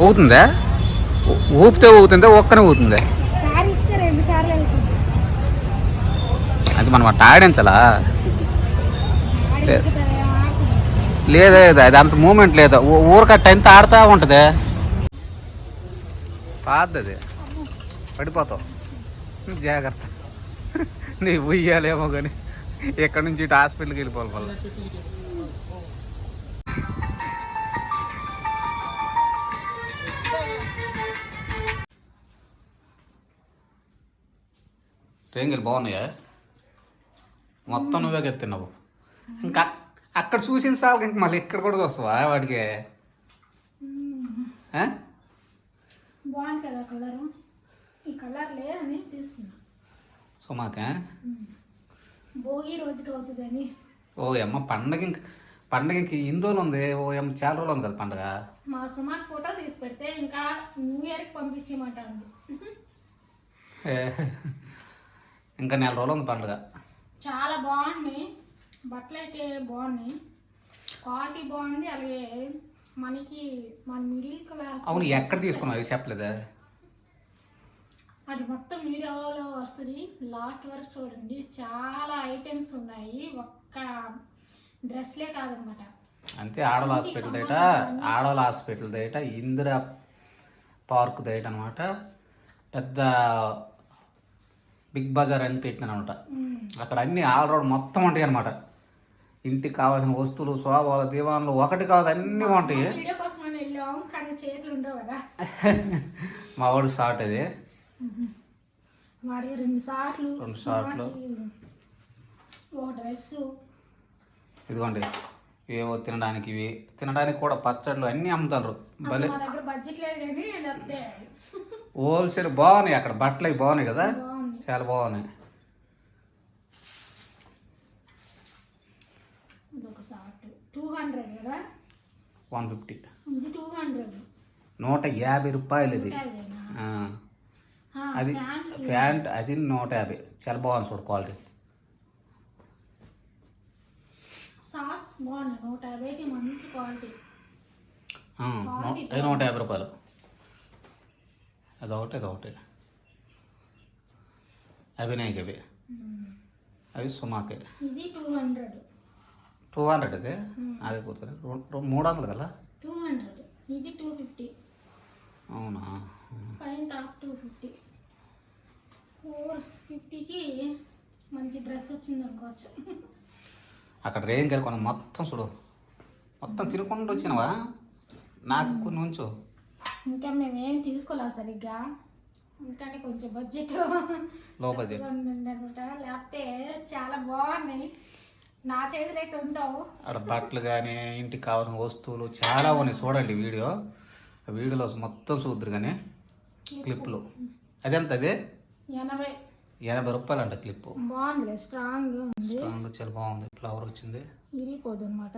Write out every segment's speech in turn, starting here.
ఊగుతుందా? ఊపితే ఊగుతుందా? ఒక్కనే ఊగుతుందా? అది మనం అట్ట ఆడించాలా. లేదే అది అంత మూమెంట్ లేదు? ఊ- ఊరకట్ట ఎంత ఆడుతూ ఉంటుంది? పాతది పడిపోతావు. జాగ్రత్త. నీ ఉయ్యాలేమో కానీ ఇక్కడ నుంచి ఇటు హాస్పిటల్కి వెళ్ళిపోవాలి మళ్ళీ. ట్రైన్కి బాగున్నాయా? మొత్తం నువ్వే ఎత్తున్నావు ఇంకా అక్కడ చూసిన సార్లు ఇంక మళ్ళీ ఇక్కడ కూడా చూస్తావా వాడికి? ఆ? బాగుంది కదా కలరు? ఈ కలర్ లేదని తీసుకున్నా. సుమాక? భోగి రోజుకి అవుతుందని. ఓ అమ్మ పండగ ఇంక పండగ ఇంక ఇన్ని రోజులు ఉంది. ఓ అమ్మ చాలా రోజులు ఉంది కదా పండగ? మా సుమాక్ ఫోటో తీసి పెడితే ఇంకా న్యూ ఇయర్కి పంపించేయమంటాను ఇంకా నెల రోజులు ఉంది పండగ. చాలా బాగున్నాయి బట్టలు అయితే బాగున్నాయి. క్వాలిటీ బాగుంది. అలాగే మనకి మన మిడిల్ క్లాస్ అవును ఎక్కడ తీసుకున్నావు? అవి చెప్పలేదా? అది మొత్తం వీడియోలో వస్తుంది. లాస్ట్ వరకు చూడండి. చాలా ఐటమ్స్ ఉన్నాయి. ఒక్క డ్రెస్లే కాదనమాట. అంతే ఆడవాళ్ళ హాస్పిటల్ దయట ఆడవాళ్ళ హాస్పిటల్ దయట ఇందిరా పార్క్ దయట అనమాట. పెద్ద బిగ్ బజార్ అని పెట్టిన అనమాట. అక్కడ అన్ని ఆల్రౌండ్ మొత్తం ఉంటాయి అనమాట ఇంటికి కావాల్సిన వస్తువులు శోభాలు దీవాన్లు ఒకటి కాదు అన్నీ ఉంటాయి. మా వాడు షార్ట్ అది. రెండు సార్లు రెండు ఇదిగోండి ఏవో తినడానికి ఇవి. తినడానికి కూడా పచ్చళ్ళు అన్నీ అమ్ముతారు. భలే. హోల్సేల్ బాగున్నాయి అక్కడ బట్టలు బాగున్నాయి కదా. చాలా బాగున్నాయి. వన్ ఫిఫ్టీ నూట యాభై రూపాయలు ఇది అది ప్యాంట్ అది నూట యాభై. చాలా బాగుంది చూడు క్వాలిటీ. సాస్ బాగున్నాయి. నూట యాభైకి మంచి క్వాలిటీ. నూట యాభై రూపాయలు. అదొకటి అదొకటి. అభినయకి అవి అవి సుమాకే ఇది టూ హండ్రెడ్ టూ హండ్రెడ్ అది కుడుతుంది మూడు వందలు కదా? టూ హండ్రెడ్ ఇది టూ ఫిఫ్టీ అవునా? పైన టాప్ టూ ఫిఫ్టీ ఫోర్ ఫిఫ్టీకి మంచి డ్రెస్ వచ్చింది అనుకోవచ్చు. అక్కడ రేంజ్ కొన మొత్తం చూడు. మొత్తం తినకుండా వచ్చినావా? నాకు కొన్ని ఉంచు. ఇంకా మేమేం తీసుకోలేదు సరిగ్గా. ఎందుకంటే కొంచెం బడ్జెట్లో బడ్జెట్ అనమాట లేకపోతే చాలా బాగున్నాయి. నా చేతులు అయితే ఉండవు. అక్కడ బట్టలు కానీ ఇంటికి కావాల్సిన వస్తువులు చాలా ఉన్నాయి. చూడండి వీడియో. ఆ వీడియోలో మొత్తం చూద్దరు కానీ క్లిప్లు అదెంత అది? ఎనభై. ఎనభై రూపాయలు అంట క్లిప్ బాగుందిలే స్ట్రాంగ్ ఉంది. స్ట్రాంగ్ చాలా బాగుంది. ఫ్లవర్ వచ్చింది. ఇరిగిపోదు అనమాట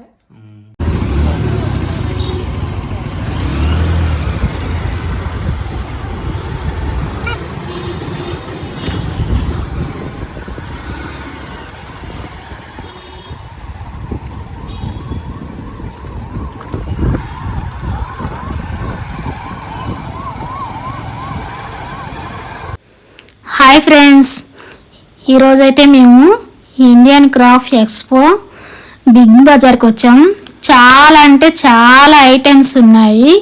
హాయ్ ఫ్రెండ్స్. ఈరోజైతే మేము ఇండియన్ క్రాఫ్ట్ ఎక్స్పో బిగ్ బజార్కి వచ్చాం. చాలా అంటే చాలా ఐటమ్స్ ఉన్నాయి.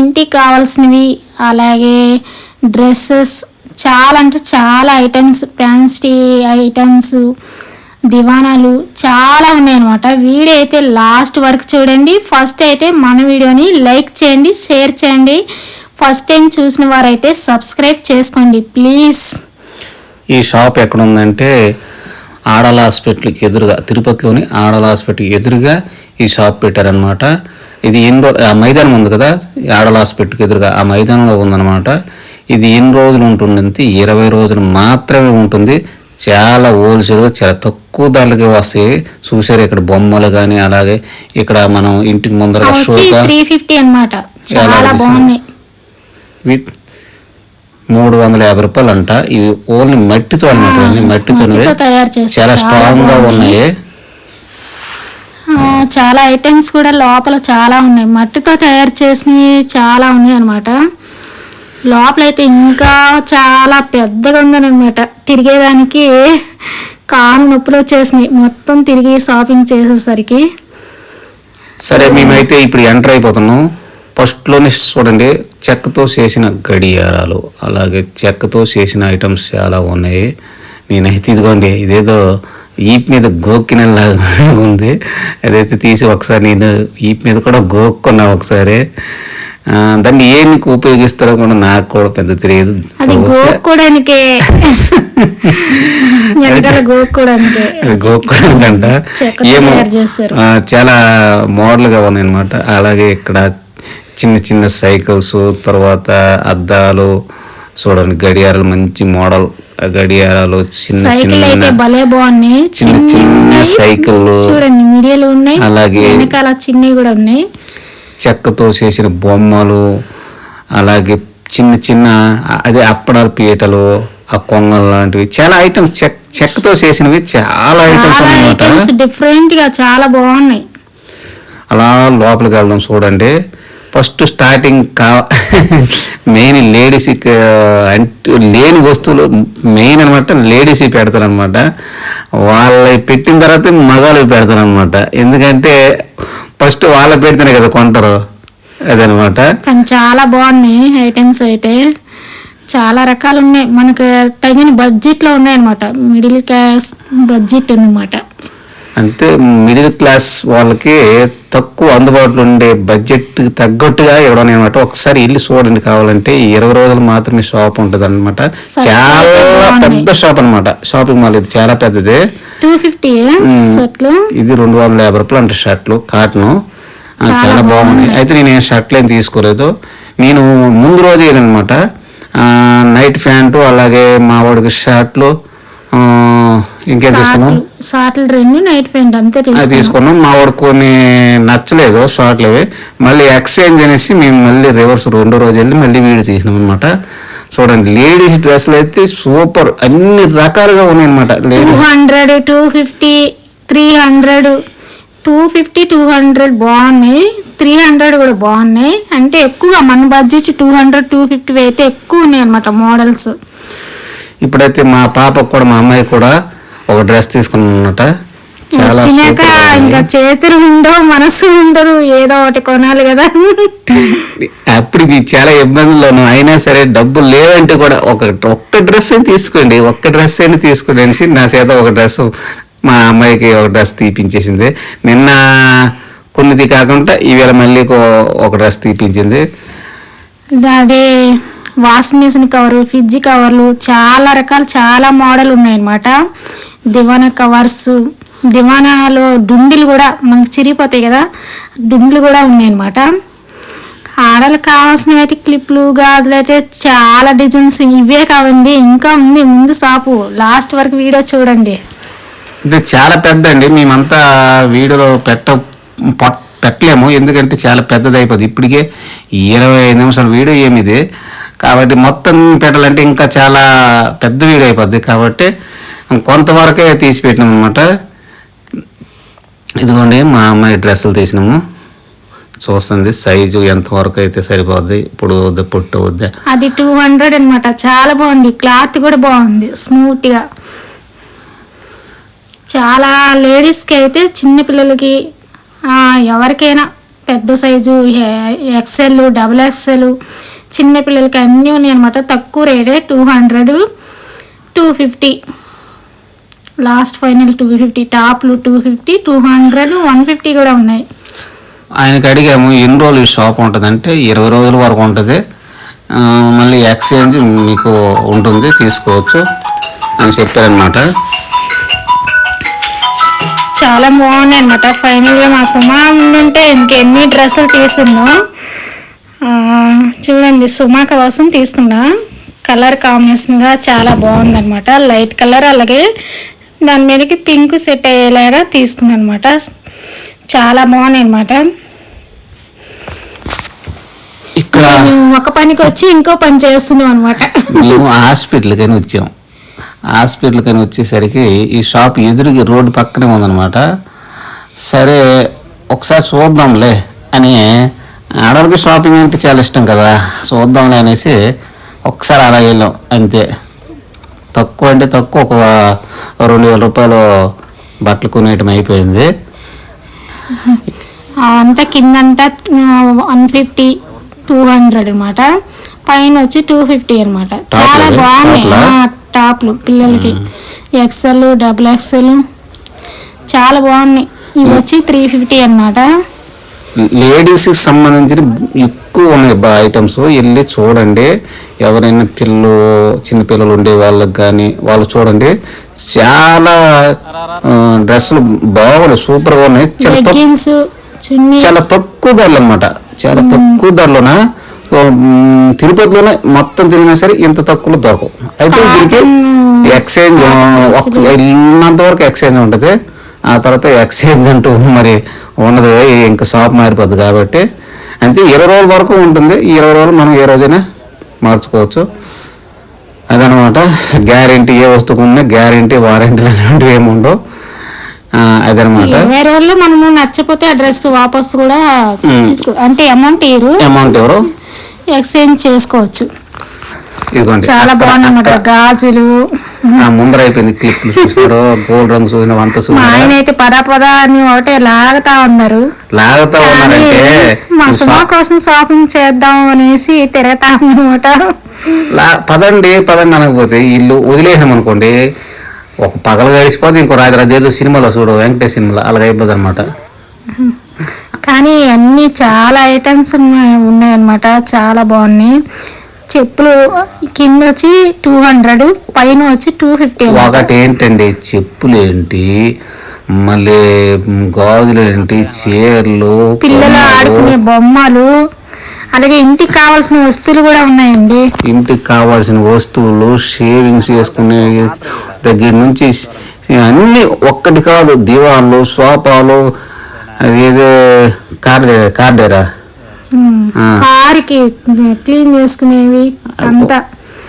ఇంటికి కావాల్సినవి అలాగే డ్రెస్సెస్ చాలా అంటే చాలా ఐటమ్స్ ఫ్యాన్స్టీ ఐటమ్స్ దివానాలు చాలా ఉన్నాయన్నమాట. వీడియో అయితే లాస్ట్ వరకు చూడండి. ఫస్ట్ అయితే మన వీడియోని లైక్ చేయండి షేర్ చేయండి. ఫస్ట్ టైం చూసిన వారైతే సబ్స్క్రైబ్ చేసుకోండి ప్లీజ్. ఈ షాప్ ఎక్కడ ఉందంటే ఆడల హాస్పిటల్కి ఎదురుగా తిరుపతిలోని ఆడల హాస్పిటల్ ఎదురుగా ఈ షాప్ పెట్టారనమాట ఇది ఎన్ని రోజు ఆ మైదానం ఉంది కదా ఆడల హాస్పిటల్కి ఎదురుగా ఆ మైదానంలో ఉందన్నమాట. ఇది ఎన్ని రోజులు ఉంటుందంటే ఇరవై రోజులు మాత్రమే ఉంటుంది. చాలా హోల్సేల్గా చాలా తక్కువ ధరలకి వస్తాయి. చూసారు ఇక్కడ బొమ్మలు కానీ అలాగే ఇక్కడ మనం ఇంటికి ముందర షోగా త్రీ ఫిఫ్టీ అనమాట చాలా. బాగున్నాయి. మూడు వందల యాభై రూపాయలు అంట ఇవి ఓన్లీ మట్టితో అనమాట మట్టితో చాలా స్ట్రాంగ్గా ఉన్నాయి. చాలా ఐటమ్స్ కూడా లోపల చాలా ఉన్నాయి. మట్టితో తయారు చేసినవి చాలా ఉన్నాయి అనమాట లోపల అయితే ఇంకా చాలా పెద్దగా ఉందనమాట తిరిగేదానికి కాలు నొప్పులు వచ్చేసినాయి. మొత్తం తిరిగి షాపింగ్ చేసేసరికి. సరే మేమైతే ఇప్పుడు ఎంటర్ అయిపోతున్నాం. ఫస్ట్లోనే చూడండి. చెక్కతో చేసిన గడియారాలు అలాగే చెక్కతో చేసిన ఐటమ్స్ చాలా ఉన్నాయి. నేనైతే ఇదిగోండి ఇదేదో ఈప్ మీద గోక్కినలాగా ఉంది. అదైతే తీసి ఒకసారి నేను ఈప్ మీద కూడా గోక్కున్నా ఒకసారి. దాన్ని ఏమికి ఉపయోగిస్తారో కూడా నాకు కూడా పెద్ద తెలియదు. అది గోక్కోడానికే. వెనకాల గోక్కోడానికే. అది గోక్కుడంట చెక్కతో ఏమో చాలా మోడల్గా ఉంది అనమాట అలాగే ఇక్కడ చిన్న చిన్న సైకిల్స్ తర్వాత అద్దాలు చూడండి గడియారాలు మంచి మోడల్ గడియారాలు చిన్న సైకిల్ చిన్న అయితే భలే బాగున్నాయి. చిన్న చిన్న సైకిల్ చూడండి మీడియాలు ఉన్నాయి. అలాగే వెనకాల చిన్నవి కూడా ఉన్నాయి. చెక్కతో చేసిన బొమ్మలు అలాగే చిన్న చిన్న అదే అప్పడాల పీటలు ఆ కొంగలు లాంటివి. చాలా ఐటమ్స్ చెక్ చెక్కతో చేసినవి. చాలా ఐటమ్స్ డిఫరెంట్గా చాలా బాగున్నాయి. అలా లోపలికి వెళ్దాం చూడండి. ఫస్ట్ స్టార్టింగ్ కా మెయిన్ లేడీస్ అంటే లేని వస్తువులు మెయిన్ అనమాట లేడీస్ పెడతారు అనమాట వాళ్ళ పెట్టిన తర్వాత మగాళ్ళు పెడతారు అనమాట ఎందుకంటే ఫస్ట్ వాళ్ళ పెడితేనే కదా కొంటారు. అదనమాట కానీ చాలా బాగున్నాయి ఐటమ్స్ అయితే. చాలా రకాలు ఉన్నాయి. మనకు తగిన బడ్జెట్లో ఉన్నాయన్నమాట. ఉన్నాయి అనమాట మిడిల్ క్లాస్ బడ్జెట్ అనమాట అంతే మిడిల్ క్లాస్ వాళ్ళకి తక్కువ అందుబాటులో ఉండే బడ్జెట్ తగ్గట్టుగా ఇవ్వడం అనమాట ఒకసారి ఇల్లు చూడండి కావాలంటే ఇరవై రోజులు మాత్రమే షాప్ ఉంటుంది అనమాట చాలా పెద్ద షాప్ అన్నమాట. షాపింగ్ మాల్ ఇది చాలా పెద్దది. ఇది రెండు వందల యాభై రూపాయలు అంటే షర్ట్లు కాటన్ చాలా బాగున్నాయి. అయితే నేను ఏం షర్ట్లు ఏం తీసుకోలేదు. నేను ముందు రోజు ఏదనమాట నైట్ ప్యాంటు అలాగే మా వాడికి షర్ట్లు ఇంకేం తీసుకున్నాం షార్ట్లు రెండు నైట్ ప్యాంట్ అంతే తీసుకున్నాం. మా వాడు కొన్ని నచ్చలేదు షార్ట్లు అవి. మళ్ళీ ఎక్స్చేంజ్ అనేసి మేము మళ్ళీ రివర్స్ రెండో రోజు వెళ్ళి మళ్ళీ వీడియో తీసినాం అనమాట చూడండి లేడీస్ డ్రెస్సులు అయితే సూపర్. అన్ని రకాలుగా ఉన్నాయి అనమాట two hundred two fifty three hundred two fifty two hundred బాగున్నాయి. త్రీ హండ్రెడ్ కూడా బాగున్నాయి. అంటే ఎక్కువ మన budget two hundred two fifty అయితే ఎక్కువ ఉన్నాయి అనమాట మోడల్స్. ఇప్పుడైతే మా పాపకు కూడా మా అమ్మాయి కూడా ఒక డ్రెస్ తీసుకున్నట చాలా వచ్చినాక. ఇంకా చేతులు ఉండవు మనసు ఉండదు ఏదో ఒకటి కొనాలి కదా. అప్పుడు ఇది చాలా ఇబ్బందుల్లోను. అయినా సరే డబ్బులు లేవంటే కూడా ఒక ఒక్క డ్రెస్ తీసుకోండి. ఒక్క డ్రెస్ అయినా తీసుకోండి అనేసి నా చేత ఒక డ్రెస్ మా అమ్మాయికి ఒక డ్రెస్ తీపించేసింది. నిన్న కొన్నిది కాకుండా ఈవేళ మళ్ళీ ఒక డ్రెస్ తీపించింది. అదే వాషింగ్ మిషన్ కవర్ ఫ్రిడ్జ్ కవర్లు చాలా రకాలు చాలా మోడల్ ఉన్నాయన్నమాట. దివానా కవర్స్ దివానాలో డుండిలు కూడా మనకు చిరిగిపోతాయి కదా డుండిలు కూడా ఉన్నాయన్నమాట. ఆడలకు కావాల్సినవి అయితే క్లిప్లు గాజులు అయితే చాలా డిజైన్స్ ఇవే కావండి. ఇంకా ఉంది ముందు షాపు లాస్ట్ వరకు వీడియో చూడండి. ఇది చాలా పెద్ద అండి మేమంతా వీడియోలో పెట్ట పెట్టలేము. ఎందుకంటే చాలా పెద్దది అయిపోద్ది ఇప్పటికే ఇరవై ఐదు నిమిషాల వీడియో ఏమిది? కాబట్టి మొత్తం పెట్టాలంటే ఇంకా చాలా పెద్ద వీడియో అయిపోద్ది. కాబట్టి కొంతవరకే తీసి పెట్టినాం అనమాట ఇదిగోండి మా అమ్మాయి డ్రెస్సులు తీసినాము. చూస్తుంది సైజు ఎంత వరకు అయితే సరిపోద్ది. ఇప్పుడు వద్ద పొట్టు వద్దా. అది టూ హండ్రెడ్ అనమాట చాలా బాగుంది. క్లాత్ కూడా బాగుంది. స్మూత్గా. చాలా లేడీస్కి అయితే చిన్న పిల్లలకి ఎవరికైనా పెద్ద సైజు ఎక్సెల్ డబుల్ ఎక్సెల్ చిన్న పిల్లలకి అన్నీ ఉన్నాయి అనమాట తక్కువ రేటే two hundred two fifty. Last final two fifty టాప్లు two fifty two hundred one fifty కూడా ఉన్నాయి. ఆయనకి అడిగాము ఎన్ని రోజులు ఈ షాప్ ఉంటుందంటే ఇరవై రోజుల వరకు ఉంటుంది. మళ్ళీ ఎక్స్చేంజ్ మీకు ఉంటుంది తీసుకోవచ్చు అని చెప్పారనమాట చాలా బాగున్నాయి అనమాట ఫైనల్గా మా సుమా ఉంటే ఇంకెన్ని డ్రెస్సులు తీసుకుందో ఆ, చూడండి సుమా కోసం తీసుకున్నా. కలర్ కాంబినేషన్గా చాలా బాగుందన్నమాట. లైట్ కలర్ అలాగే దాని మీదకి పింక్ సెట్ అయ్యేలాగా తీసుకున్నాను అనమాట చాలా బాగున్నాయి అనమాట ఇక్కడ ఒక పనికి వచ్చి ఇంకో పని చేస్తున్నాం అనమాట మేము హాస్పిటల్కని వచ్చాం. హాస్పిటల్కని వచ్చేసరికి ఈ షాప్ ఎదురుగా రోడ్డు పక్కనే ఉందన్నమాట. సరే ఒకసారి చూద్దాంలే అని ఆడవాళ్ళకి షాపింగ్ అంటే చాలా ఇష్టం కదా. చూద్దాంలే అనేసి ఒకసారి అలా వెళ్ళాం. అంతే. తక్కువ అంటే తక్కువ ఒక రెండు వేల రూపాయలు బట్టలు కొనేయటం అయిపోయింది. అంతా కిందంతా వన్ ఫిఫ్టీ టూ హండ్రెడ్ అనమాట పైన వచ్చి టూ ఫిఫ్టీ అనమాట చాలా? బాగున్నాయి. టాప్లా? పిల్లలకి. ఎక్సెల్ డబుల్ ఎక్సెల్ చాలా బాగున్నాయి. ఇవి వచ్చి త్రీ ఫిఫ్టీ అనమాట లేడీస్కి సంబంధించిన ఎక్కువ ఉన్నాయి బా ఐటమ్స్ వెళ్ళి చూడండి. ఎవరైనా పిల్లలు చిన్న పిల్లలు ఉండే వాళ్ళకి కానీ వాళ్ళు చూడండి. చాలా డ్రెస్సులు బాగున్నాయి సూపర్గా ఉన్నాయి. చాలా చాలా తక్కువ ధరలు అనమాట చాలా తక్కువ ధరలోన? తిరుపతిలోనే మొత్తం తిరిగినా సరే ఇంత తక్కువలో దొరకవు. అయితే దీనికి ఎక్స్చేంజ్ ఉన్నంత వరకు ఎక్స్చేంజ్ ఉంటుంది. ఆ తర్వాత ఎక్స్చేంజ్ అంటూ మరి ఉన్నది ఇంకా షాప్ మారిపోద్ది కాబట్టి. అంతే ఇరవై రోజుల వరకు ఉంటుంది. ఈ ఇరవై రోజులు మనం ఏ రోజైనా మార్చుకోవచ్చు. అదనమాట. గ్యారంటీ ఏ వస్తువుకు ఉన్నా గ్యారంటీ వారంటీ అనేటివి ఏమి ఉండవు. అదనమాట. ఇరవై రోజుల్లో మనము నచ్చపోతే ఆ డ్రెస్ వాపస్ కూడా అంటే అమౌంట్ ఇరు అమౌంట్ ఎవరు? ఎక్స్చేంజ్ చేసుకోవచ్చు. చాలా బాగుందన్నమాట గాజులు. ముందర అయిపోయింది క్లిప్ చూసినారు గోల్డ్ రంగు చూసిన చూసిన ఆయన అయితే పద పద అని ఒకటే లాగుతా ఉన్నారు. లాగుతా ఉన్నారంటే మా సుమా కోసం షాపింగ్ చేద్దాం అనేసి తిరగతా అన్నమాట. లా- పదండి పదండి అనకపోతే ఇల్లు వదిలేసాం అనుకోండి ఒక పగలు గడిచిపోతే ఇంకో రాత్రి రాత్రి ఏదో సినిమాలో చూడు వెంకటేష్ సినిమాలో అలాగ అయిపోద్ది అనమాట కానీ అన్ని చాలా ఐటమ్స్ ఉన్నాయి ఉన్నాయన్నమాట చాలా బాగున్నాయి. చెప్పులు కింద వచ్చి టూ హండ్రెడ్ పైన వచ్చి టూ ఫిఫ్టీ ఒకటి ఏంటండి చెప్పులు ఏంటి మళ్ళీ గాజులు ఏంటి చీరలు పిల్లలు ఆడుకునే బొమ్మలు. అలాగే ఇంటికి కావాల్సిన వస్తువులు కూడా ఉన్నాయండి. ఇంటికి కావాల్సిన వస్తువులు షేవింగ్స్ చేసుకునే దగ్గర నుంచి అన్ని ఒక్కటి కాదు దివాళ్ళు సోఫాలు అదేదో కార్డే కార్డేరా. ఆ. కారుకి క్లీన్ చేసుకునేవి అంతా.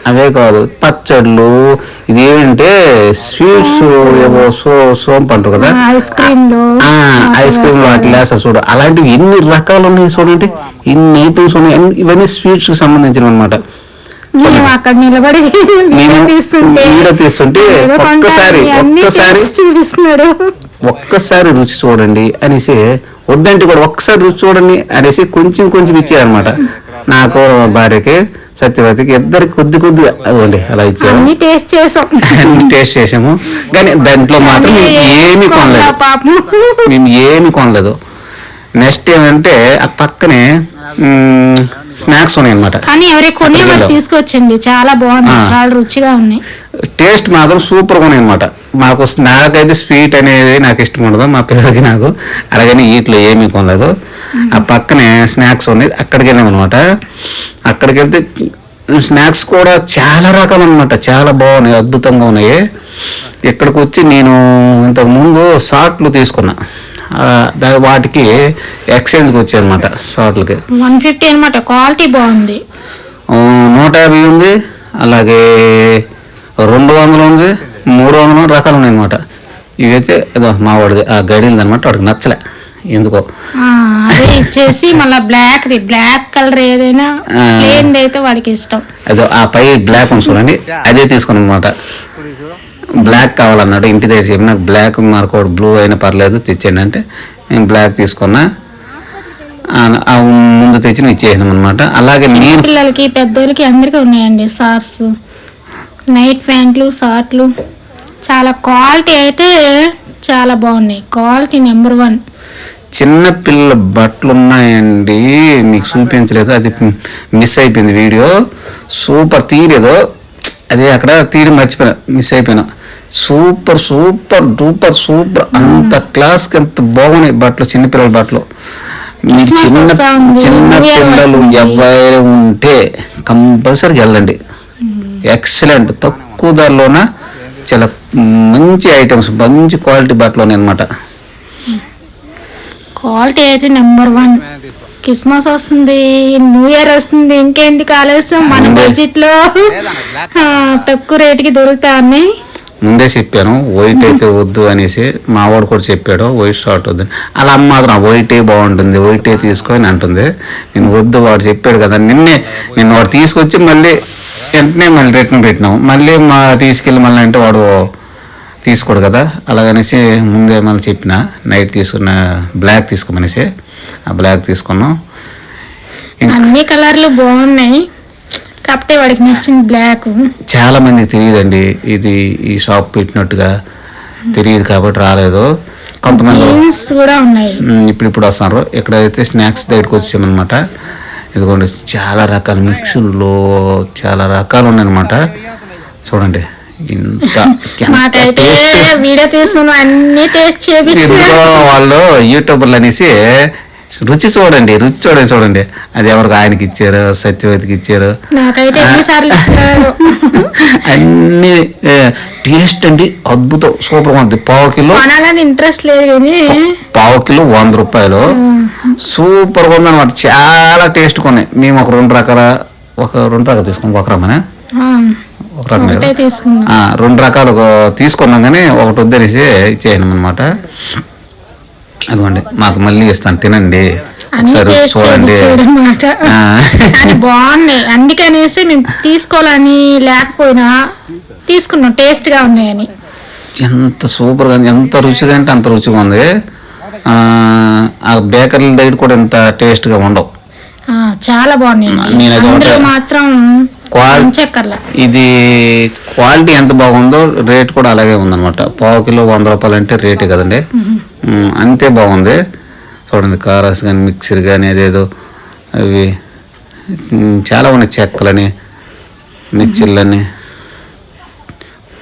అవే కాదు పచ్చళ్ళు ఇది ఏంటంటే స్వీట్స్ ఏవో సో సోంపు అంటారు కదా? ఐస్ క్రీమ్లు. ఆ, ఐస్ క్రీమ్ వాటి వేస్తారు చూడు. అలాంటివి ఎన్ని రకాలు ఉన్నాయి చూడండి. ఇన్ని ఐటమ్స్ ఉన్నాయి. ఇవన్నీ స్వీట్స్కి సంబంధించినవి అనమాట మేము అక్కడ నిలబడి తీస్తుంటే తీస్తుంటే ఒక్కసారి ఒక్కసారి చూపిస్తున్నాడు. ఒక్కసారి రుచి చూడండి అనేసి వద్దంటే కూడా ఒక్కసారి రుచి చూడండి అనేసి కొంచెం కొంచెం ఇచ్చారనమాట నాకు భార్యకి సత్యవతికి ఇద్దరికి కొద్ది కొద్దిగా అదిగోండి అలా అన్ని టేస్ట్ చేసాం. అన్ని టేస్ట్ చేసాము. కానీ దాంట్లో మాత్రం ఏమీ కొనలేదు పాపం. మేము ఏమి కొనలేదు. నెక్స్ట్ ఏంటంటే ఆ పక్కనే స్నాక్స్ ఉన్నాయి అనమాట కానీ ఎవరే కొని అక్కడికి వారు వెళ్ళాం. తీసుకొచ్చండి. చాలా బాగుంది. చాలా రుచిగా ఉన్నాయి. టేస్ట్ మాత్రం సూపర్గా ఉన్నాయి అనమాట మాకు నాకైతే స్వీట్ అనేది నాకు ఇష్టం ఉండదు మా పిల్లలకి నాకు. అలాగని వీటిలో ఏమీ కొనలేదు. ఆ పక్కనే స్నాక్స్ ఉన్నాయి అక్కడికి వెళ్ళాం అనమాట అక్కడికి వెళ్తే స్నాక్స్ కూడా చాలా రకాలు అనమాట చాలా బాగున్నాయి అద్భుతంగా ఉన్నాయి. ఇక్కడికి వచ్చి నేను ఇంతకు ముందు షార్ట్లు తీసుకున్నా. ఆ, దా- వాటికి ఎక్స్చేంజ్కి వచ్చాయి అనమాట షార్ట్లకి. వన్ ఫిఫ్టీ అనమాట క్వాలిటీ బాగుంది. నూట యాభై ఉంది అలాగే రెండు వందలు ఉంది మూడు వందలు రకాలు ఉన్నాయి అనమాట ఇవైతే ఏదో మా వాడిది ఆ గడిలది అనమాట వాడికి నచ్చలే ఎందుకో. అదే ఇచ్చేసి మళ్ళీ బ్లాక్ బ్లాక్ కలర్ ఏదైనా అయితే వాడికి ఇష్టం. అదో ఆ పై బ్లాక్ ఉంది చూడండి అదే తీసుకున్నాను అనమాట బ్లాక్ కావాలన్నాడు. ఇంటి దగ్గర చెప్పి నాకు బ్లాక్ మార్కోడ్ బ్లూ అయినా పర్లేదు తెచ్చేయండి అంటే నేను బ్లాక్ తీసుకున్నా. ముందు తెచ్చి ఇచ్చేసాను అనమాట అలాగే నేను పిల్లలకి పెద్దోళ్ళకి అందరికీ ఉన్నాయండి షార్ట్స్ నైట్ ప్యాంట్లు షార్ట్లు. చాలా క్వాలిటీ అయితే చాలా బాగున్నాయి. Quality number one. చిన్న పిల్లల బట్టలు ఉన్నాయండి మీకు చూపించలేదు. అది మిస్ అయిపోయింది వీడియో. సూపర్ తీరేదో. అదే అక్కడ తీరి మర్చిపోయినా మిస్ అయిపోయినా. Super super duper super. అంత క్లాస్కి ఎంత బాగున్నాయి బట్టలు చిన్న పిల్లల బట్టలు. మీ చిన్న చిన్న పిల్లలు. ఎవరు ఉంటే కంపల్సరీగా వెళ్ళండి. ఎక్సలెంట్ తక్కువ ధరలోన చాలా మంచి ఐటమ్స్ మంచి క్వాలిటీ బట్టలు ఉన్నాయి అనమాట క్వాలిటీ అయితే నెంబర్ వన్ క్రిస్మస్ వస్తుంది న్యూ ఇయర్ వస్తుంది ఇంకేంటి ఆలస్యం? మన. బడ్జెట్లో తక్కువ రేటుకి దొరుకుతా ఉన్నాయి ముందే చెప్పాను వైట్ అయితే వద్దు అనేసి మా వాడు కూడా చెప్పాడు వైట్ షార్ట్ వద్దు అలా అమ్మ మాత్రం వైటే బాగుంటుంది వైటే తీసుకొని అంటుంది. నేను వద్దు వాడు చెప్పాడు కదా నిన్నే నేను వాడు తీసుకొచ్చి మళ్ళీ వెంటనే మళ్ళీ రిటర్న్ పెట్టినాం. మళ్ళీ మా తీసుకెళ్ళి మళ్ళీ అంటే వాడు తీసుకోడు కదా అలాగనేసి ముందే మళ్ళీ చెప్పిన నైట్ తీసుకున్న బ్లాక్ తీసుకోమనేసి ఆ బ్లాక్ తీసుకున్నాం. అన్ని కలర్లు బాగున్నాయి. కాకపోతే వాడికి నచ్చింది బ్లాక్ చాలా మందికి తెలియదండి. ఇది ఈ షాప్ పెట్టినట్టుగా తెలియదు కాబట్టి రాలేదు. కొంతమంది జీన్స్ కూడా ఉన్నాయి. ఇప్పుడు ఇప్పుడు వస్తున్నారు. ఇక్కడైతే స్నాక్స్ దగ్గరికి వచ్చామన్నమాట ఇదిగోండి చాలా రకాల మిక్సుల్లో చాలా రకాలు ఉన్నాయన్నమాట. చూడండి. వీడియో అన్ని టేస్ట్ ఇదిగో వాళ్ళు యూట్యూబర్లు అనేసి రుచి చూడండి రుచి చూడండి చూడండి. అది ఎవరికి ఆయనకి ఇచ్చారు సత్యవతికి ఇచ్చారు? అన్ని టేస్ట్ అండి అద్భుతం సూపర్ ఉంది పావు కిలో ఇంట్రెస్ట్ లేదు పావు కిలో వంద రూపాయలు. సూపర్గా ఉందన్నమాట. చాలా టేస్ట్ కొన్నాయి. మేము ఒక రెండు రకాల ఒక రెండు రకాలు తీసుకున్నాం ఒక రకమైన? ఆ, ఒక రెండు రకాలు తీసుకున్నాం కానీ ఒకటి వద్దనేసి ఇచ్చేయను అనమాట అదిగోండి మాకు మళ్ళీ ఇస్తాను. తినండి. ఒకసారి టేస్ట్ చూడండి. బాగున్నాయి. అందుకనేసి మేము తీసుకోవాలని లేకపోయినా తీసుకున్నాం. టేస్ట్గా ఉన్నాయని. ఎంత సూపర్గా ఎంత రుచిగా అంటే అంత రుచిగా ఉంది. ఆ, బేకరీల దగ్గర కూడా ఎంత టేస్ట్గా ఉండవు. ఆ, చాలా బాగున్నాయి మాత్రం క్వాల్ చక్కర్ల ఇది క్వాలిటీ ఎంత బాగుందో రేట్ కూడా అలాగే ఉందన్నమాట. పావు కిలో వంద రూపాయలు అంటే రేటే కదండి. అంతే బాగుంది. చూడండి కారస్ కానీ మిక్సర్ కానీ అదేదో అవి చాలా ఉన్నాయి చెక్కలని మిక్చర్లని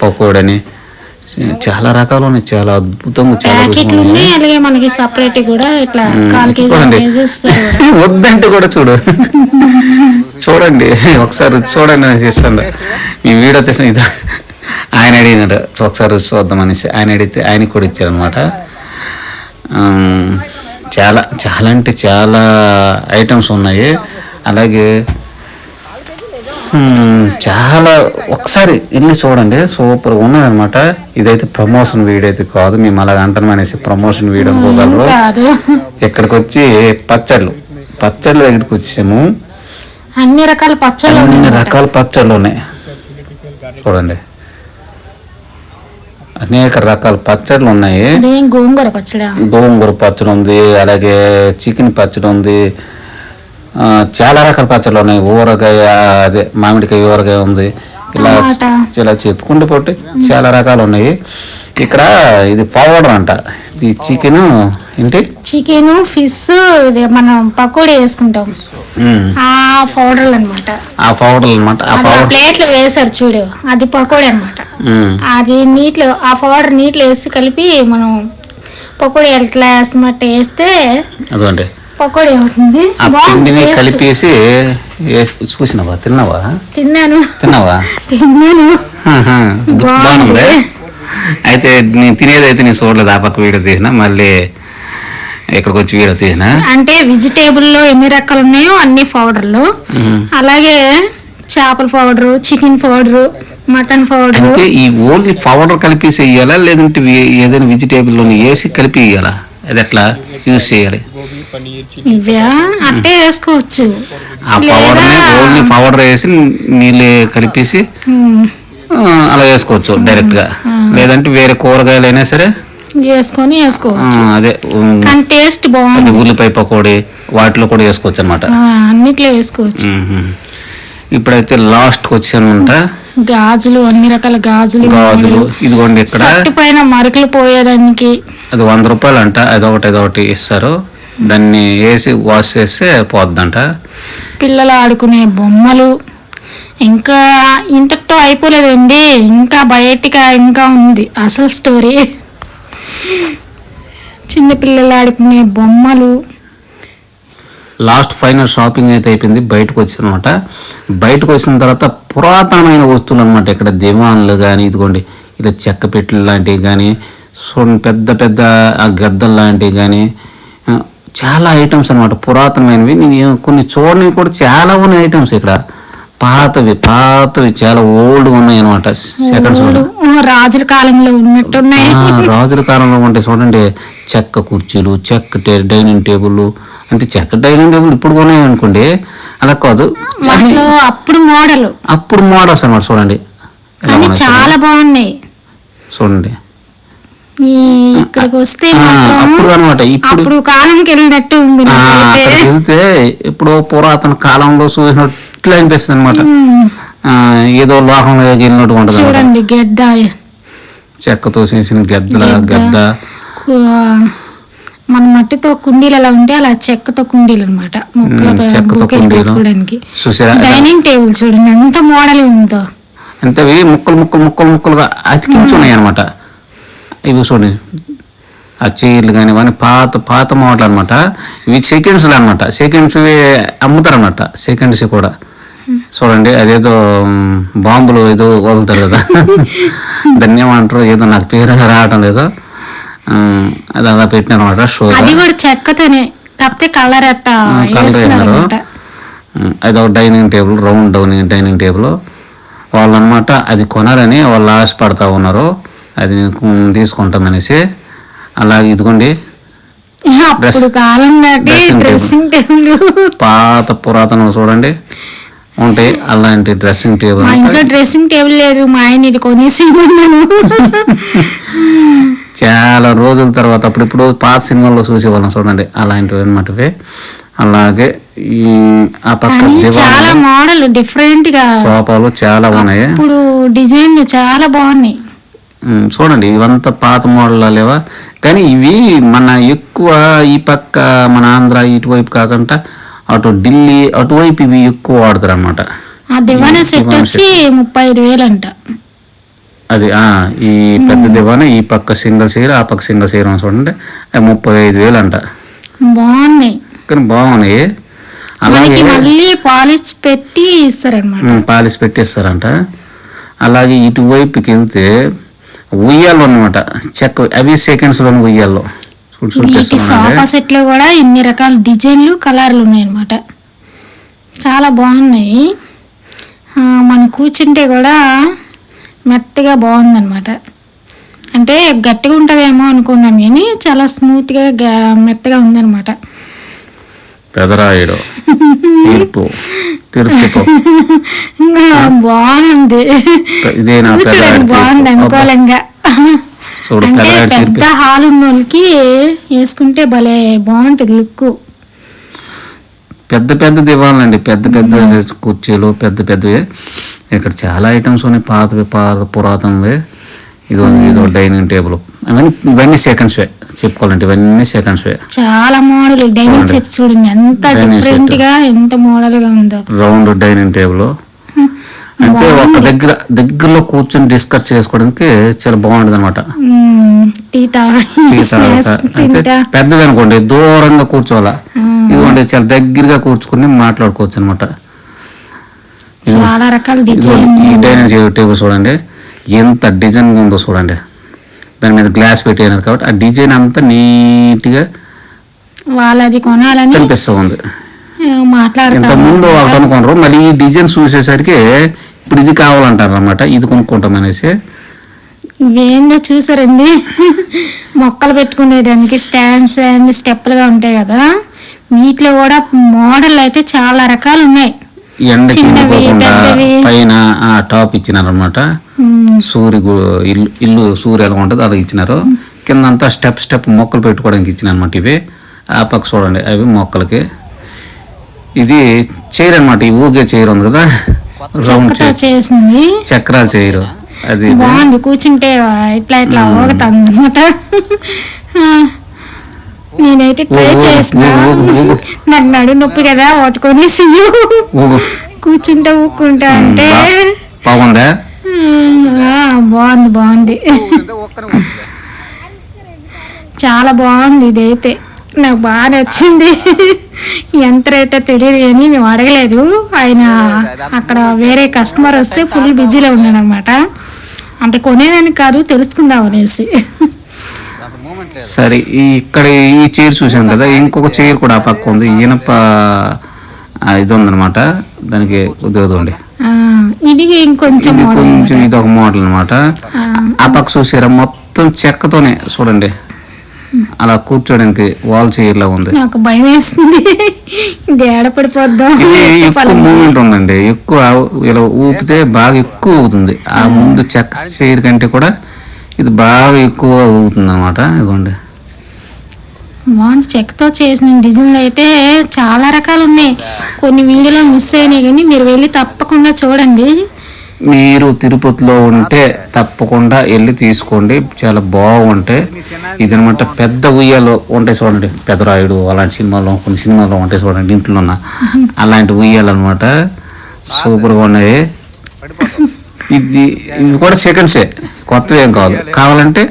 పకోడని. చాలా రకాలు ఉన్నాయి చాలా అద్భుతంగా చాలా అలాగే మనకి సపరేట్ కూడా ఇట్లా. వద్దంటే కూడా చూడు. చూడండి ఒకసారి చూడండి అని ఇస్తాను మీ వీడియో తీసిన ఇది ఆయన అడిగినాడు ఒకసారి చూద్దాం అనేసి. ఆయన అడిగితే ఆయనకి కూడా ఇచ్చారనమాట చాలా చాలా అంటే చాలా ఐటమ్స్ ఉన్నాయి. అలాగే చాలా ఒకసారి వెళ్ళి చూడండి సూపర్ ఉన్నదన్నమాట ఇదైతే ప్రమోషన్ వీడియో అయితే కాదు మేము అలాగ అంటాం అనేసి ప్రమోషన్ వీడియో అనుకోగలరు. కాదు. ఇక్కడికి వచ్చి పచ్చళ్ళు పచ్చళ్ళ దగ్గరికి వచ్చాము. అన్ని రకాల పచ్చళ్ళు అన్ని రకాల పచ్చళ్ళు ఉన్నాయి. చూడండి. అనేక రకాల పచ్చళ్ళు ఉన్నాయి. గోంగూర పచ్చడి? గోంగూర పచ్చడి ఉంది అలాగే చికెన్ పచ్చడి ఉంది చాలా రకాల పచ్చళ్ళు ఉన్నాయి. ఊరగాయ అదే మామిడికాయ ఊరగాయ ఉంది. ఇలా. ఇలా చెప్పుకుంటూ పోతే చాలా రకాలు ఉన్నాయి. ఇక్కడ ఇది పౌడర్ అంట. ఇది చికెన్ ఏంటి? చికెన్ ఫిష్ ఇది మనం పకోడీ వేసుకుంటాం. ఆ పౌడర్లు అనమాట ఆ పౌడర్ అనమాట ఆ పౌడర్ ప్లేట్లో వేసారు చూడు అది పకోడీ అనమాట. అది నీటిలో ఆ పౌడర్ నీటిలో వేసి కలిపి మనం పకోడీ ఎట్లా వేస్తున్నట్టు వేస్తే అదండి పకోడీ అవుతుంది ఆ పిండిని. కలిపేసి చూసినావా? తిన్నావా? తిన్నాను. తిన్నావా? తిన్నాను. బాగుంది. అయితే నేను తినేది అయితే నేను చూడలేదు ఆ పక్క వీడియో తీసిన మళ్ళీ ఇక్కడికి వచ్చి వీడియో తీసిన. అంటే వెజిటేబుల్లో ఎన్ని రకాలు ఉన్నాయో అన్ని పౌడర్లు. అలాగే చేపల powder chicken powder mutton powder. అంటే ఈ ఓన్లీ పౌడర్ కలిపేసి వేయాలా లేదంటే ఏదైనా వెజిటేబుల్ వేసి కలిపి వేయాలా అది ఎట్లా యూజ్ చేయాలి? ఇవ్యా అట్టే వేసుకోవచ్చు. ఆ పౌడర్ ఓన్లీ పౌడర్ వేసి నీళ్ళు కలిపేసి అలా వేసుకోవచ్చు డైరెక్ట్గా. లేదంటే వేరే కూరగాయలు అయినా సరే చేసుకొని ఆ, వేసుకోవచ్చు అదే కానీ టేస్ట్ బాగుంది. ఉల్లిపాయ పకోడీ వాటిలో కూడా వేసుకోవచ్చు అనమాట అన్నిట్లో వేసుకోవచ్చు. ఇప్పుడైతే లాస్ట్కి వచ్చానంట గాజులు అన్ని రకాల గాజులు గాజులు ఇదిగోండి ఇక్కడ. షర్ట్ పైన మరకలు పోయేదానికి. అది వంద రూపాయలు అంట అదొకటి అదొకటి ఇస్తారు. దాన్ని వేసి వాష్ చేస్తే పోద్దంట. పిల్లలు ఆడుకునే బొమ్మలు. ఇంకా ఇంతటితో అయిపోలేదండి. ఇంకా బయటికి ఇంకా ఉంది. అసలు స్టోరీ చిన్న పిల్లలు ఆడుకునే బొమ్మలు. లాస్ట్ ఫైనల్ షాపింగ్ అయితే అయిపోయింది. బయటకు అనమాట బయటకు వచ్చిన తర్వాత పురాతనమైన వస్తువులు అనమాట ఇక్కడ దివాన్లు కానీ ఇదిగోండి ఇలా చెక్క పెట్టెలు లాంటివి కానీ సో పెద్ద పెద్ద గద్దలు లాంటివి కానీ చాలా ఐటమ్స్ అనమాట పురాతనమైనవి. నేను కొన్ని చూడని కూడా చాలా ఉన్నాయి ఐటమ్స్ ఇక్కడ. పాతవి పాతవి చాలా ఓల్డ్ ఉన్నాయి. అనమాట సెకండ్స్ రాజుల కాలంలో ఉన్నట్టున్నాయి. రాజుల కాలంలో ఉంటే చూడండి చెక్క కుర్చీలు చెక్క టే- డైనింగ్ టేబుల్ అంటే చెక్క డైనింగ్ టేబుల్ ఇప్పుడు కొన్నాయి అనుకోండి అలా కాదు. అప్పుడు మోడల్. అప్పుడు మోడల్స్ అనమాట చూడండి. చాలా బాగున్నాయి. చూడండి. ఇక్కడికి వస్తే అప్పుడు అనమాట ఇప్పుడు కాలంకి వెళ్ళినట్టు ఉంది వెళ్తే ఇప్పుడు పురాతన కాలంలో చూసినట్లు అనిపిస్తుంది అనమాట ఏదో లోకంలోకి వెళ్ళినట్టు ఉంటుంది అనమాట చూడండి గెడ్డ చెక్కతో చేసిన గద్దల గద్ద. మన మట్టితో కుండీలు ఎలా ఉంటే అలా చెక్కతో కుండీలు అనమాట చెక్కతో కుండీలు. డైనింగ్ టేబుల్ చూడండి ఎంత మోడల్ ఉందో. అవి ముక్కలు ముక్కలు ముక్కలు ముక్కలుగా అతికించి ఉన్నాయి అనమాట ఇవి చూడండి. ఆ చైర్లు కానీ ఇవన్నీ పాత పాత మోడల్ అనమాట ఇవి సెకండ్స్లు అనమాట సెకండ్స్ అమ్ముతారనమాట సెకండ్స్ కూడా. చూడండి అదేదో బాంబులు ఏదో వదులుతారు కదా. దాన్ని ఏమంటారు ఏదో నాకు పేరు రావటం లేదు. అది అలా పెట్టినారనమాట షో అది కూడా చెక్కతోనే కాకపోతే కలర్ అట్ట అది ఒక dining table round Downing dining table. వాళ్ళు అనమాట అది కొనాలని వాళ్ళు ఆశపడతా ఉన్నారు. అది కొ- తీసుకుంటామనేసి అలాగే ఇదిగోండి. Dressing table. పాత పురాతనం చూడండి. ఉంటాయి అలాంటి డ్రెస్సింగ్ టేబుల్ ఇంట్లో డ్రెస్సింగ్ టేబుల్ లేదు మా ఆయన ఇది కొనేసి చాలా రోజుల తర్వాత అప్పుడిప్పుడు పాత సినిమాల్లో చూసేవాళ్ళం చూడండి అలాంటివి అనమాట. అలాగే ఈ ఆ పక్క చాలా మోడల్ డిఫరెంట్గా సోఫాలు చాలా ఉన్నాయి. ఇప్పుడు డిజైన్లు చాలా బాగున్నాయి. చూడండి ఇవంతా పాత మోడల్ లేవా? కానీ ఇవి మన ఎక్కువ ఈ పక్క మన ఆంధ్ర ఇటువైపు కాకుండా అటు ఢిల్లీ అటువైపు ఇవి ఎక్కువ వాడతారు అనమాట ఆ దివానా సెట్ దివానా వచ్చి ముప్పై ఐదు వేలు అంట అది ఆ ఈ పెద్ద దివాన ఈ పక్క సింగిల్ చైర్ ఆ పక్క సింగిల్ చైర్ అని చూడండి అది ముప్పై ఐదు వేలు అంట బాగున్నాయి. కానీ బాగున్నాయి. అలాగే మళ్ళీ పాలిష్ పెట్టి ఇస్తారనమాట పాలిష్ పెట్టేస్తారంట అలాగే ఇటువైపుకి వెళ్తే ఉయ్యాలు అనమాట చెక్క అవి సెకండ్స్లోని ఉయ్యాల్లో. వీటి సోఫా సెట్లో కూడా ఇన్ని రకాల డిజైన్లు కలర్లు ఉన్నాయన్నమాట. చాలా బాగున్నాయి. మనం కూర్చుంటే కూడా మెత్తగా బాగుందన్నమాట. అంటే గట్టిగా ఉంటుందేమో అనుకున్నాం కానీ చాలా స్మూత్గా గా- మెత్తగా ఉందన్నమాట. పెదరాయుడు. తీర్పు. తీర్పు బాగుంది. ఇదే బాగుంది అనుకూలంగా చూడు పెద్ద హాల్ ఉన్న వాళ్ళకి వేసుకుంటే భలే బాగుంటుంది లుక్. పెద్ద పెద్ద దివాలండి పెద్ద పెద్ద కుర్చీలు పెద్ద పెద్దవి. ఇక్కడ చాలా ఐటమ్స్ ఉన్నాయి పాతవి పాత పురాతనవి. ఇదో ఇదో డైనింగ్ టేబుల్ అవన్నీ ఇవన్నీ సెకండ్స్ వే. చెప్పుకోవాలంటే ఇవన్నీ సెకండ్స్ వే. చాలా మోడల్ డైనింగ్. సెట్ చూడండి. ఎంత. డిఫరెంట్గా ఎంత మోడల్గా ఉందో. రౌండ్ డైనింగ్ టేబుల్ అంటే ఒక దగ్గర దగ్గరలో కూర్చొని డిస్కస్ చేసుకోవడానికి చాలా బాగుంటుంది అనమాట పెద్దది అనుకోండి దూరంగా కూర్చోవాలా? ఇదిగోండి చాలా దగ్గరగా కూర్చుకుని మాట్లాడుకోవచ్చు అనమాట చాలా రకాల డైనింగ్ టేబుల్ చూడండి ఎంత డిజైన్ ఉందో చూడండి. దాని మీద గ్లాస్ పెట్టినారు కాబట్టి ఆ డిజైన్ అంతా నీట్గా వాళ్ళది కొనాలని కనిపిస్తూ ఉంది. ఇంత ముందు ఒకటి అనుకున్నారు మళ్ళీ ఈ డిజైన్ చూసేసరికి ఇప్పుడు ఇది కావాలంటారు అనమాట ఇది కొనుక్కుంటాం అనేసి. ఇవేందో చూసారండి. మొక్కలు పెట్టుకునేదానికి స్టాండ్స్ అండ్ స్టెప్పులుగా ఉంటాయి కదా. వీటిలో కూడా మోడల్ అయితే చాలా రకాలు ఉన్నాయి. పైన ఆ టాప్ ఇచ్చినారు అనమాట. సూర్య ఇల్లు ఇల్లు సూర్య ఎలా ఉంటుంది అది ఇచ్చినారు. కింద అంతా స్టెప్ స్టెప్ మొక్కలు పెట్టుకోవడానికి ఇచ్చిన అనమాట ఇవి. ఆ పక్క చూడండి అవి మొక్కలకి. ఇది చైర్ అనమాట ఈ ఊగే చైర్ ఉంది కదా. చైర్ చేసింది. చక్రాల చైర్ అది. బాగుంది కూర్చుంటే ఇట్లా ఇట్లా ఊగుతుంది అనమాట నేనైతే ట్రై చేసిన. నాకు నడు నొప్పి కదా పట్టుకొని కూర్చుంటే ఊక్కుంటా అంటే. బాగుందా? ఆ, బాగుంది బాగుంది. చాలా బాగుంది ఇదైతే. నాకు బాగా నచ్చింది. ఎంత రేటో తెలియదు కానీ మేము అడగలేదు. ఆయన అక్కడ వేరే కస్టమర్ వస్తే ఫుల్ బిజీలో ఉన్నాడు అనమాట అంటే కొనేదానికి కాదు తెలుసుకుందాం అనేసి. సరే ఇక్కడ ఈ చైర్ చూసాం కదా ఇంకొక చైర్ కూడా ఆ పక్క ఉంది. ఇనప ఆ, ఇది ఉందన్నమాట దానికి ఉద్యోగండి ఇది ఇంకొంచెం కొంచెం ఇది ఒక మోడల్ అనమాట. ఆ పక్క చూసారా? మొత్తం చెక్కతోనే చూడండి. అలా కూర్చోడానికి వాల్ చైర్లా ఉంది. నాకు భయం వేస్తుంది. ఏడపడిపోద్దాం. ఎక్కువ మూమెంట్ ఉందండి. ఎక్కువ ఇలా ఊపితే బాగా ఎక్కువ ఊగుతుంది ఆ ముందు చెక్క చైర్ కంటే కూడా ఇది బాగా ఎక్కువ ఊగుతుంది అనమాట ఇదిగోండి. బాగుంది చెక్కతో చేసిన డిజైన్లు అయితే చాలా రకాలు ఉన్నాయి. కొన్ని వీడియోలో మిస్ అయినాయి కానీ మీరు వెళ్ళి తప్పకుండా చూడండి. మీరు తిరుపతిలో ఉంటే తప్పకుండా వెళ్ళి తీసుకోండి. చాలా బాగుంటాయి ఇది అనమాట పెద్ద ఉయ్యాలు ఉంటాయి చూడండి. పెద్దరాయుడు అలాంటి సినిమాలో కొన్ని సినిమాలో ఉంటాయి చూడండి ఇంట్లో ఉన్న అలాంటి ఉయ్యాలు అనమాట సూపర్గా ఉన్నాయి. ఇది ఇవి కూడా సెకండ్సే. కొత్తవి ఏం కావాలి కావాలంటే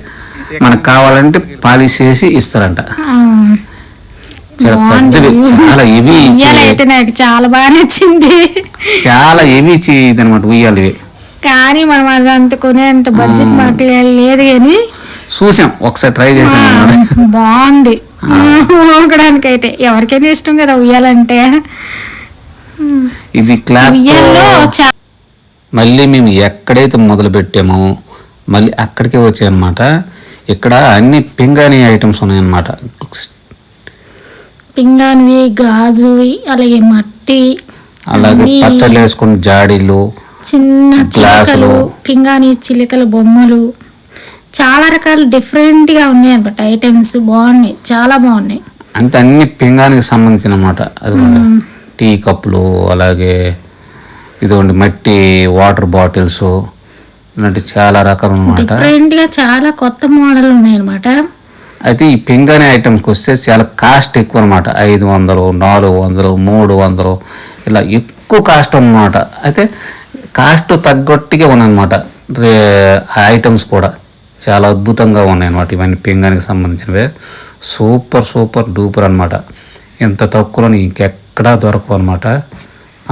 మనకు కావాలంటే పాలిష్ చేసి ఇస్తారంట. చాలా పెద్దవి చాలా ఇవి అయితే నాకు చాలా బాగా నచ్చింది. చాలా ఇవి ఇది అనమాట ఉయ్యాలు కానీ మనం అది అంత కొనే అంత బడ్జెట్ మాకు లేదు కానీ చూసాం ఒకసారి ట్రై చేసాం అన్నమాట. బాగుంది. ఊగడానికైతే ఎవరికైనా ఇష్టం కదా ఉయ్యాలంటే. ఇది క్లాప్ ఉయ్యాల్లో చా- మళ్ళీ మేము ఎక్కడైతే మొదలు పెట్టామో మళ్ళీ అక్కడికే వచ్చాయన్నమాట. ఇక్కడ అన్ని పింగాణి ఐటమ్స్ ఉన్నాయన్నమాట. పింగాణివి గాజువి అలాగే మట్టి అలాగే పచ్చళ్ళు వేసుకున్న జాడీలు చిన్న గ్లాసులు. చిలుకలు పింగాణి చిలుకల బొమ్మలు. చాలా రకాలు డిఫరెంట్గా ఉన్నాయి అనమాట ఐటమ్స్ బాగున్నాయి చాలా బాగున్నాయి. అంటే అన్ని పింగానికి సంబంధించిన అన్నమాట అది టీ కప్పులు అలాగే ఇదిగోండి మట్టి వాటర్ బాటిల్స్ ఇలాంటి చాలా రకాలు అన్నమాట డిఫరెంట్గా చాలా కొత్త మోడల్ ఉన్నాయి అనమాట అయితే ఈ పింగాణి ఐటమ్స్కి వస్తే చాలా కాస్ట్ ఎక్కువ అనమాట ఐదు వందలు నాలుగు వందలు మూడు వందలు ఇలా ఎక్కువ కాస్ట్ అన్నమాట. అయితే కాస్ట్ తగ్గట్టుగా ఉన్నాయన్నమాట ఆ ఐటమ్స్ కూడా చాలా అద్భుతంగా ఉన్నాయన్నమాట ఇవన్నీ పింగానికి సంబంధించినవి. సూపర్ సూపర్ డూపర్ అనమాట ఎంత తక్కువలో ఇంకెక్కడా దొరకవు అనమాట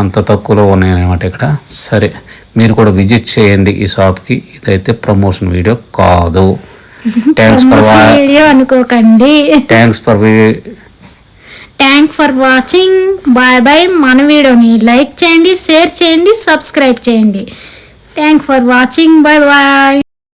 అంత తక్కువలో ఉన్నాయన్నమాట ఇక్కడ. సరే మీరు కూడా విజిట్ చేయండి ఈ షాప్కి ఇదైతే ప్రమోషన్ వీడియో కాదు. థ్యాంక్స్ ఫర్ వీడియో అనుకోకండి. Thanks for thank for watching bye bye మన వీడియోని లైక్ చేయండి షేర్ చేయండి సబ్స్క్రైబ్ చేయండి. Thank for watching bye bye